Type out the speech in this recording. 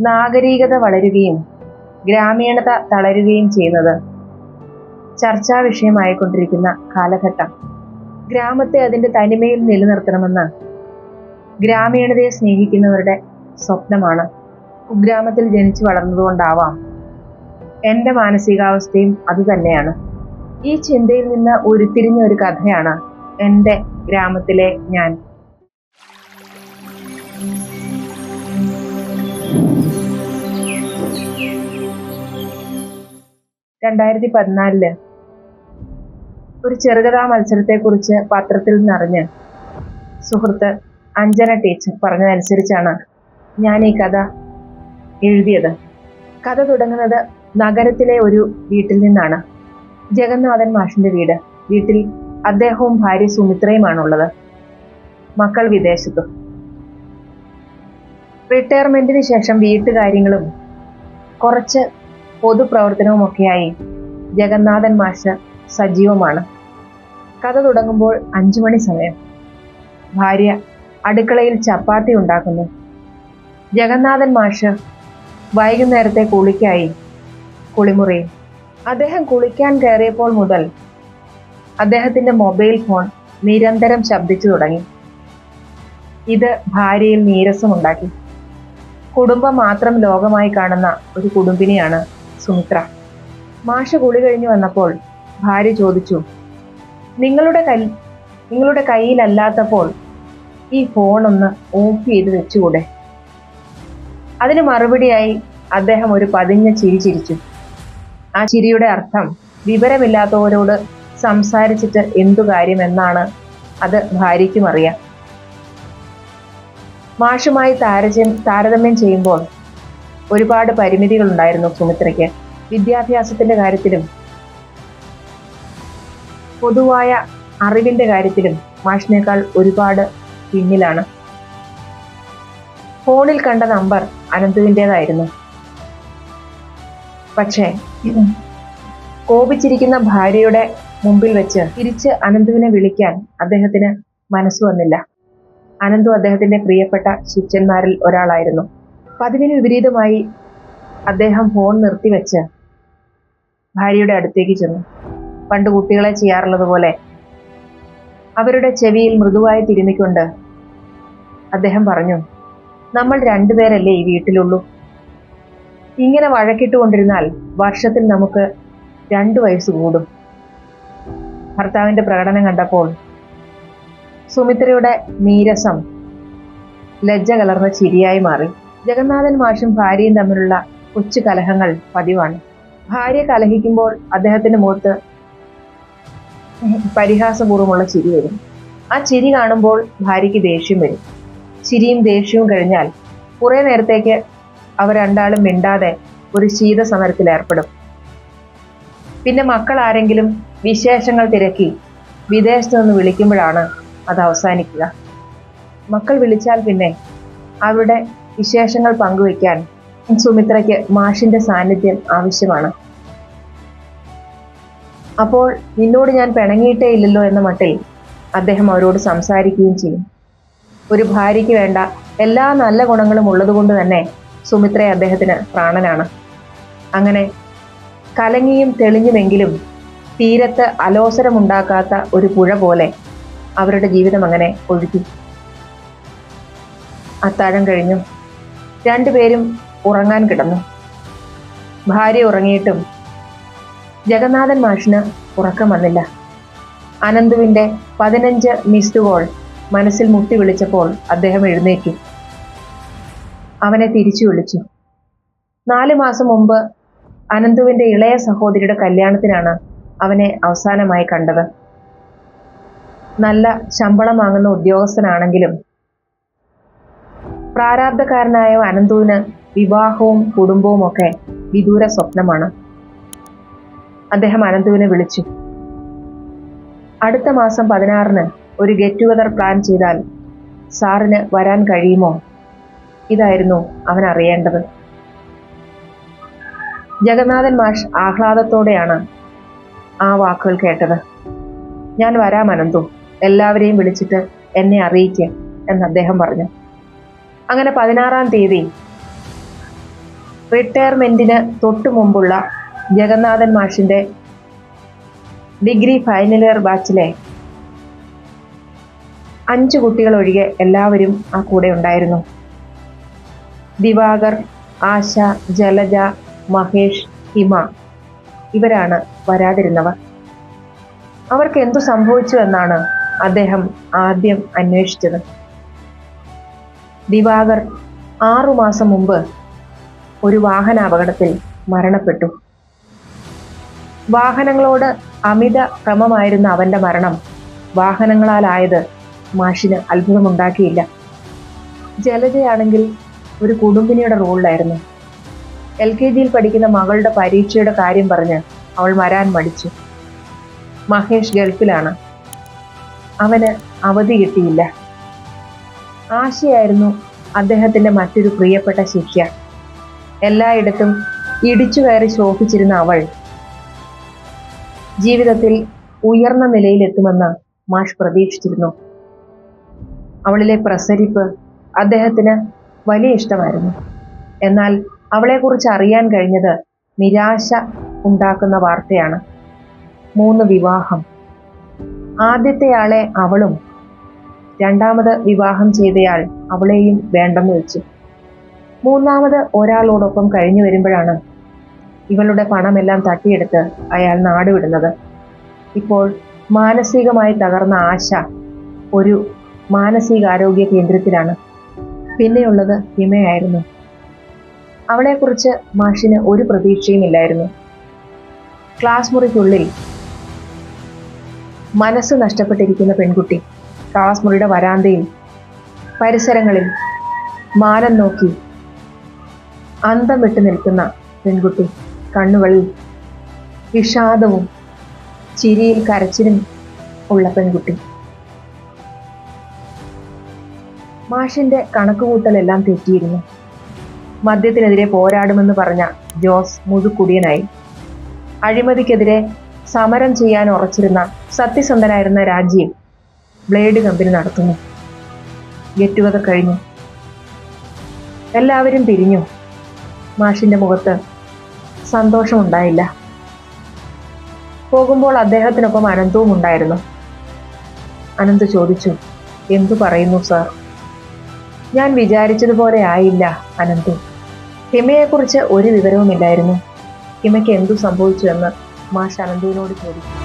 നാഗരികത വളരുകയും ഗ്രാമീണത തളരുകയും ചെയ്യുന്നത് ചർച്ചാ വിഷയമായിക്കൊണ്ടിരിക്കുന്ന കാലഘട്ടം. ഗ്രാമത്തെ അതിന്റെ തനിമയിൽ നിലനിർത്തണമെന്ന് ഗ്രാമീണതയെ സ്നേഹിക്കുന്നവരുടെ സ്വപ്നമാണ്. കുഗ്രാമത്തിൽ ജനിച്ചു വളർന്നതുകൊണ്ടാവാം എന്റെ മാനസികാവസ്ഥയും അതുതന്നെയാണ് ഈ ചിന്തയിൽ നിന്ന് ഉരുത്തിരിഞ്ഞ ഒരു കഥയാണ് എന്റെ ഗ്രാമത്തിലെ ഞാൻ. രണ്ടായിരത്തി പതിനാലിൽ ഒരു ചെറുകഥാ മത്സരത്തെക്കുറിച്ച് പത്രത്തിൽ നിന്നറിഞ്ഞ്. സുഹൃത്ത് അഞ്ജന ടീച്ചർ പറഞ്ഞതനുസരിച്ചാണ് ഞാൻ ഈ കഥ എഴുതിയത്. കഥ തുടങ്ങുന്നത് നഗരത്തിലെ ഒരു വീട്ടിൽ നിന്നാണ്. ജഗന്നാഥൻ മാഷിന്റെ വീട്. വീട്ടിൽ അദ്ദേഹവും ഭാര്യ സുമിത്രയുമാണുള്ളത്. മക്കൾ വിദേശത്തും. റിട്ടയർമെന്റിന് ശേഷം വീട്ടുകാര്യങ്ങളും കുറച്ച് പൊതുപ്രവർത്തനവുമൊക്കെയായി ജഗന്നാഥൻ മാഷ് സജീവമാണ്. കഥ തുടങ്ങുമ്പോൾ അഞ്ചു മണി സമയം. ഭാര്യ അടുക്കളയിൽ ചപ്പാത്തി ഉണ്ടാക്കുന്നു. ജഗന്നാഥൻ മാഷ് വൈകുന്നേരത്തെ കുളിക്കായി കുളിമുറിയിൽ അദ്ദേഹം കുളിക്കാൻ കയറിയപ്പോൾ മുതൽ അദ്ദേഹത്തിന്റെ മൊബൈൽ ഫോൺ നിരന്തരം ശബ്ദിച്ചു തുടങ്ങി. ഇത് ഭാര്യയിൽ നീരസമുണ്ടാക്കി. കുടുംബം മാത്രം ലോകമായി കാണുന്ന ഒരു കുടുംബിനിയാണ് സുമിത്ര. മാഷ് കുളി കഴിഞ്ഞു വന്നപ്പോൾ ഭാര്യ ചോദിച്ചു നിങ്ങളുടെ കൈ നിങ്ങളുടെ കയ്യിലല്ലാത്തപ്പോൾ ഈ ഫോൺ ഒന്ന് ഓഫ് ചെയ്ത് വെച്ചുകൂടെ? അതിന് മറുപടിയായി അദ്ദേഹം ഒരു പതിഞ്ഞ ചിരി ചിരിച്ചു. ആ ചിരിയുടെ അർത്ഥം വിവരമില്ലാത്തവരോട് സംസാരിച്ചിട്ട് എന്തു കാര്യമെന്നാണ് അത് ഭാര്യയ്ക്കും അറിയാം. മാഷുമായി താരതമ്യം താരതമ്യം ചെയ്യുമ്പോൾ ഒരുപാട് പരിമിതികൾ ഉണ്ടായിരുന്നു സുമിത്രയ്ക്ക്. വിദ്യാഭ്യാസത്തിന്റെ കാര്യത്തിലും പൊതുവായ അറിവിന്റെ കാര്യത്തിലും മാഷിനേക്കാൾ ഒരുപാട് പിന്നിലാണ്. ഫോണിൽ കണ്ട നമ്പർ അനന്തുവിന്റെതായിരുന്നു പക്ഷേ കോപിച്ചിരിക്കുന്ന ഭാര്യയുടെ മുമ്പിൽ വെച്ച് തിരിച്ച് അനന്തുവിനെ വിളിക്കാൻ അദ്ദേഹത്തിന് മനസ്സ് വന്നില്ല. അനന്തു അദ്ദേഹത്തിന്റെ പ്രിയപ്പെട്ട ശിഷ്യന്മാരിൽ ഒരാളായിരുന്നു. പതിവിന് വിപരീതമായി അദ്ദേഹം ഫോൺ നിർത്തിവെച്ച് ഭാര്യയുടെ അടുത്തേക്ക് ചെന്നു. പണ്ട് കുട്ടികളെ ചെയ്യാറുള്ളത് പോലെ അവരുടെ ചെവിയിൽ മൃദുവായി തിരുമിക്കൊണ്ട് അദ്ദേഹം പറഞ്ഞു നമ്മൾ രണ്ടുപേരല്ലേ ഈ വീട്ടിലുള്ളൂ. ഇങ്ങനെ വഴക്കിട്ടുകൊണ്ടിരുന്നാൽ വർഷത്തിൽ നമുക്ക് രണ്ടു വയസ്സ് കൂടും. ഭർത്താവിന്റെ പ്രകടനം കണ്ടപ്പോൾ സുമിത്രയുടെ നീരസം ലജ്ജ കലർന്ന ചിരിയായി മാറി. ജഗന്നാഥൻ മാഷും ഭാര്യയും തമ്മിലുള്ള കൊച്ചു കലഹങ്ങൾ പതിവാണ്. ഭാര്യ കലഹിക്കുമ്പോൾ അദ്ദേഹത്തിന്റെ മുഖത്ത് പരിഹാസപൂർവമുള്ള ചിരി വരും. ആ ചിരി കാണുമ്പോൾ ഭാര്യയ്ക്ക് ദേഷ്യം വരും. ചിരിയും ദേഷ്യവും കഴിഞ്ഞാൽ കുറെ നേരത്തേക്ക് അവർ രണ്ടാളും മിണ്ടാതെ ഒരു ശീത സമരത്തിൽ ഏർപ്പെടും. പിന്നെ മക്കൾ ആരെങ്കിലും വിശേഷങ്ങൾ തിരക്കി വിദേശത്ത് നിന്ന് വിളിക്കുമ്പോഴാണ് അത് അവസാനിക്കുക. മക്കൾ വിളിച്ചാൽ പിന്നെ അവരുടെ വിശേഷങ്ങൾ പങ്കുവയ്ക്കാൻ സുമിത്രയ്ക്ക് മാഷിന്റെ സാന്നിധ്യം ആവശ്യമാണ്. അപ്പോൾ നിന്നോട് ഞാൻ പിണങ്ങിയിട്ടേ ഇല്ലല്ലോ എന്ന മട്ടിൽ അദ്ദേഹം അവരോട് സംസാരിക്കുകയും ചെയ്യും. ഒരു ഭാര്യയ്ക്ക് വേണ്ട എല്ലാ നല്ല ഗുണങ്ങളും ഉള്ളതുകൊണ്ട് തന്നെ സുമിത്ര അദ്ദേഹത്തിന് പ്രാണനാണ്. അങ്ങനെ കലങ്ങിയും തെളിഞ്ഞുമെങ്കിലും തീരത്ത് അലോസരമുണ്ടാക്കാത്ത ഒരു പുഴ പോലെ അവരുടെ ജീവിതം അങ്ങനെ ഒഴുകി. അത്താഴം കഴിഞ്ഞു. രണ്ടുപേരും ഉറങ്ങാൻ കിടന്നു. ഭാര്യ ഉറങ്ങിയിട്ടും ജഗന്നാഥൻ മാഷിന് ഉറക്കം വന്നില്ല. അനന്തുവിന്റെ പതിനഞ്ച് മിസ്ഡ് കോൾ മനസ്സിൽ മുട്ടി വിളിച്ചപ്പോൾ അദ്ദേഹം എഴുന്നേറ്റു. അവനെ തിരിച്ചു വിളിച്ചു. നാല് മാസം മുമ്പ് അനന്തുവിന്റെ ഇളയ സഹോദരിയുടെ കല്യാണത്തിനാണ് അവനെ അവസാനമായി കണ്ടത്. നല്ല ശമ്പളം വാങ്ങുന്ന ഉദ്യോഗസ്ഥനാണെങ്കിലും പ്രാരാബ്ധക്കാരനായ അനന്തുവിന് വിവാഹവും കുടുംബവും ഒക്കെ വിദൂര സ്വപ്നമാണ്. അദ്ദേഹം അനന്തുവിനെ വിളിച്ചു. അടുത്ത മാസം പതിനാറിന് ഒരു ഗെറ്റ് ടുഗദർ പ്ലാൻ ചെയ്താൽ സാറിന് വരാൻ കഴിയുമോ? ഇതായിരുന്നു അവൻ അറിയേണ്ടത്. ജഗന്നാഥൻ മാഷ് ആഹ്ലാദത്തോടെയാണ് ആ വാക്കുകൾ കേട്ടത്. ഞാൻ വരാം അനന്തു. എല്ലാവരെയും വിളിച്ചിട്ട് എന്നെ അറിയിക്കുക എന്ന് അദ്ദേഹം പറഞ്ഞു. അങ്ങനെ പതിനാറാം തീയതി റിട്ടയർമെന്റിന് തൊട്ടു മുമ്പുള്ള ജഗന്നാഥൻ മാഷിന്റെ ഡിഗ്രി ഫൈനൽ ഇയർ ബാച്ചിലെ അഞ്ചു കുട്ടികൾ ഒഴികെ എല്ലാവരും ആ കൂടെ ഉണ്ടായിരുന്നു. ദിവാകർ ആശ ജലജ മഹേഷ് ഹിമ ഇവരാണ് വരാതിരുന്നവർ. അവർക്ക് എന്തു സംഭവിച്ചു എന്നാണ് അദ്ദേഹം ആദ്യം അന്വേഷിച്ചത്. ദിവാകർ ആറുമാസം മുമ്പ് ഒരു വാഹനാപകടത്തിൽ മരണപ്പെട്ടു. വാഹനങ്ങളോട് അമിത ക്രമമായിരുന്ന അവന്റെ മരണം വാഹനങ്ങളാലായത് മാഷിന് അത്ഭുതമുണ്ടാക്കിയില്ല. ജലജയാണെങ്കിൽ ഒരു കുടുംബിനിയുടെ റോളിലായിരുന്നു. എൽ കെ ജിയിൽ പഠിക്കുന്ന മകളുടെ പരീക്ഷയുടെ കാര്യം പറഞ്ഞ് അവൾ വരാൻ മടിച്ചു. മഹേഷ് ഗൾഫിലാണ്. അവന് അവധി കിട്ടിയില്ല. ആശയായിരുന്നു അദ്ദേഹത്തിന്റെ മറ്റൊരു പ്രിയപ്പെട്ട ശിഷ്യ. എല്ലായിടത്തും ഇടിച്ചു കയറി ശോഭിച്ചിരുന്ന അവൾ ജീവിതത്തിൽ ഉയർന്ന നിലയിലെത്തുമെന്ന് മാഷ് പ്രതീക്ഷിച്ചിരുന്നു. അവളിലെ പ്രസരിപ്പ് അദ്ദേഹത്തിന് വലിയ ഇഷ്ടമായിരുന്നു. എന്നാൽ അവളെക്കുറിച്ച് അറിയാൻ കഴിഞ്ഞത് നിരാശ ഉണ്ടാക്കുന്ന വാർത്തയാണ്. മൂന്ന് വിവാഹം. ആദ്യത്തെയാളെ അവളും രണ്ടാമത് വിവാഹം ചെയ്തയാൾ അവളെയും വേണ്ടെന്ന് വെച്ചു. മൂന്നാമത് ഒരാളോടൊപ്പം കഴിഞ്ഞു വരുമ്പോഴാണ് ഇവളുടെ പണമെല്ലാം തട്ടിയെടുത്ത് അയാൾ നാടുവിടുന്നത് ഇപ്പോൾ മാനസികമായി തകർന്ന ആശ ഒരു മാനസികാരോഗ്യ കേന്ദ്രത്തിലാണ്. പിന്നെയുള്ളത് ഹിമയായിരുന്നു. അവളെക്കുറിച്ച് മാഷിന് ഒരു പ്രതീക്ഷയും ഇല്ലായിരുന്നു ക്ലാസ് മുറിക്കുള്ളിൽ മനസ്സ് നഷ്ടപ്പെട്ടിരിക്കുന്ന പെൺകുട്ടി ക്ലാസ് മുറിയുടെ വരാന്തയിൽ പരിസരങ്ങളിൽ മാനം നോക്കി അന്തം വിട്ടു നിൽക്കുന്ന പെൺകുട്ടി കണ്ണുകളിൽ വിഷാദവും ചിരിയിൽ കരച്ചിലും ഉള്ള പെൺകുട്ടി. മാഷിന്റെ കണക്കുകൂട്ടലെല്ലാം തെറ്റിയിരുന്നു. മദ്യത്തിനെതിരെ പോരാടുമെന്ന് പറഞ്ഞ ജോസ് മുഴുക്കുടിയനായി അഴിമതിക്കെതിരെ സമരം ചെയ്യാൻ ഉറച്ചിരുന്ന സത്യസന്ധനായിരുന്ന രാജീവ് ബ്ലേഡ് കമ്പനി നടത്തുന്നു. ഗെറ്റുകഥ കഴിഞ്ഞു. എല്ലാവരും പിരിഞ്ഞു മാഷിന്റെ മുഖത്ത് സന്തോഷമുണ്ടായില്ല. പോകുമ്പോൾ അദ്ദേഹത്തിനൊപ്പം അനന്തവും ഉണ്ടായിരുന്നു. അനന്ത് ചോദിച്ചു എന്തു പറയുന്നു സാർ? ഞാൻ വിചാരിച്ചതുപോലെ ആയില്ല അനന്തു. ഹിമയെക്കുറിച്ച് ഒരു വിവരവുമില്ലായിരുന്നു. ഹിമയ്ക്ക് എന്തു സംഭവിച്ചു എന്ന് മാഷ് അനന്തുവിനോട് ചോദിച്ചു.